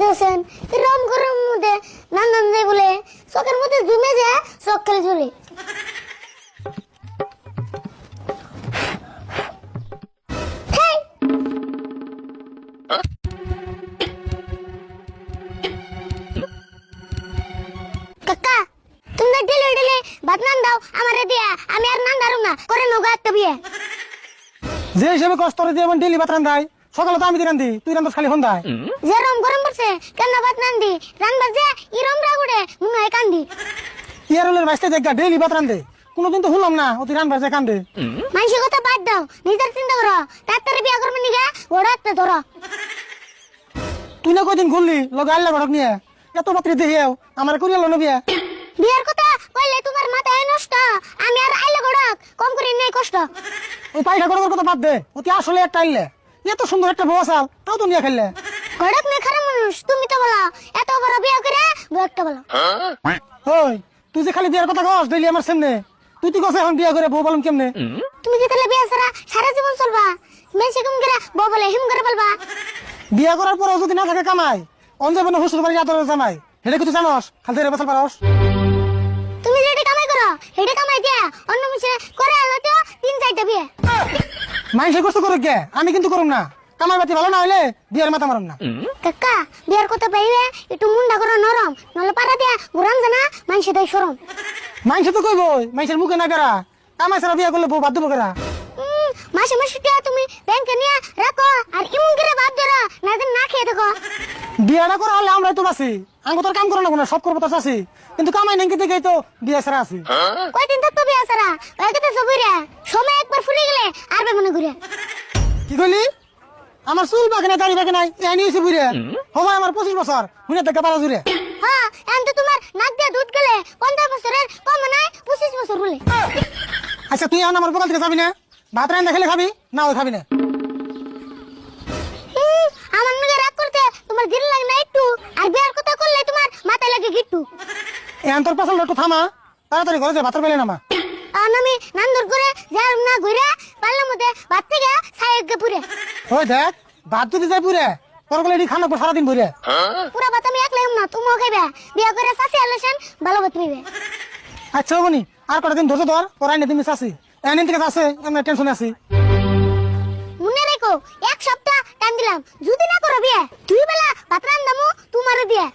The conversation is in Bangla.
দেখছেন রম গরম মধ্যে নান্দান যায় বলে চোখের মধ্যে জমে যায়, চোখ খেলে চলে ভাত নান দাও, আমারে দিয়া, আমি আর নান দারুম না, করে নৌকা একটা বিয়ে যে হিসেবে কষ্ট দিয়ে ডেলি ভাত রান্ধাই সকালে তো আমি রান্ধি তুই রান্ধাস খালি সন্ধ্যায়। যে রম গরম পড়ছে কেন ভাত দি রানবার যে ইরম রাগুড়ে মনে কান্দি। ইয়ারলের বাইসতে দেখা ডেলি ভাত রান্ধে। কোনোদিন তো শুনলাম না অতি রান্ধার যে কান্দে। মানুষের কথা বাদ দাও নিজের চিন্তা করো। ডাক্তারে বিয়া করবেন নিগা বড় একটা ধরো। তুই না কয়দিন ঘুরলি লগে আল্লাহ ঘরক নিয়ে। এত রাত্রি দেখিয়াও আমার করিয়াল না বিয়া। বিয়ার কথা কইলে তোমার মাথায় নষ্ট আমি আর আইলে গড়ক কম করে নেই কষ্ট। ওই পাইখা করার কথা বাদ দে অতি আসলে একটা আইলে। এত সুন্দর একটা বউ আসাল তাও তো নিয়ে খেললে গড়ক নেই খারাপ মানুষ তুমি তো বলো এত বড় বিয়া করে বউ একটা বলো। ওই তুই যে খালি বিয়ার কথা কস ডেলি আমার সামনে? তুই তুই কস এখন বিয়া করে বউ বললাম কেমনে? তুমি কি তাহলে বিয়া ছাড়া সারা জীবন চলবা? মেসে কম করে বউ বলে হিম করে বলবা। বিয়া করার পর যদি না থাকে কামাই অন যাবে না শ্বশুর বাড়ি আদরের জামাই সেটা কিছু জানস? খালি তেরে বছর পারস। মাইসে কষ্ট করুক গে আমি কিন্তু করুম না। কামাই বাতি ভালো না হইলে বিয়ার মাথা মারুম না। কাকা বিয়ার কথা পাইবে একটু মুন্ডা করো নরম নলে পারা দিয়া ঘুরান জানা মানুষে দেয় সরম। মাইসে তো কইবই মাইসের মুখে না বেড়া। কামাই ছাড়া বিয়া করলে বউ বাদ দেবো কেরা? উম, মাসে মাসে টাকা তুমি ব্যাংকে নিয়ে রাখো আর ইমন করে বাদ ধরো না দিন না খেয়ে দেখো। বিয়াটা করা হলে আমরা তো বাসি আঙ্গ তোর কাম করো না কোনো সব করব তো চাষি কিন্তু কামাই নেই দেখেই তো বিয়া ছাড়া আছি। কয়দিন থাকতো বিয়া সারা আমার চুল বাকি নাই দাড়ি বাকি নাই এনি হয়েছে বুড়ে হবাই আমার পঁচিশ বছর হুনে দেখা পারা জুড়ে। হ্যাঁ এখন তো তোমার নাক দিয়ে দুধ গেলে পঞ্চাশ বছরের কম নাই পঁচিশ বছর বলে। আচ্ছা তুই এখন আমার বকাল থেকে যাবি না? ভাত রান্না খেলে খাবি? না ওই খাবি না। আমার নাকি রাগ করতে তোমার দিল লাগে না একটু আর বিয়ার কথা করলে তোমার মাথায় লাগে গিট্টু এখন তোর পাশাল একটু থামা। তাড়াতাড়ি ঘরে যা ভাতের বেলে নামা। আমি নান্দর করে যার না ঘুরে পারলাম মধ্যে ভাত থেকে ছায়ে পুরে। ওই দেখ ভাত যদি যাই পুরে। তোর বলে এটি খানা সারাদিন ভরে পুরা ভাত আমি একলাই না তুমিও খাইবে। বিয়া করে চাষি আলোচন ভালো ভাত পাইবে আচ্ছা বনি আর কটা দিন ধরছো তোর পড়াই না তুমি চাষি এনে থেকে আছে এমনি টেনশনে আছি। মনে রেখো এক সপ্তাহ টাইম দিলাম। যদি না করো বিয়ে দুই বেলা ভাত রান্দামু তোমারও দিয়ে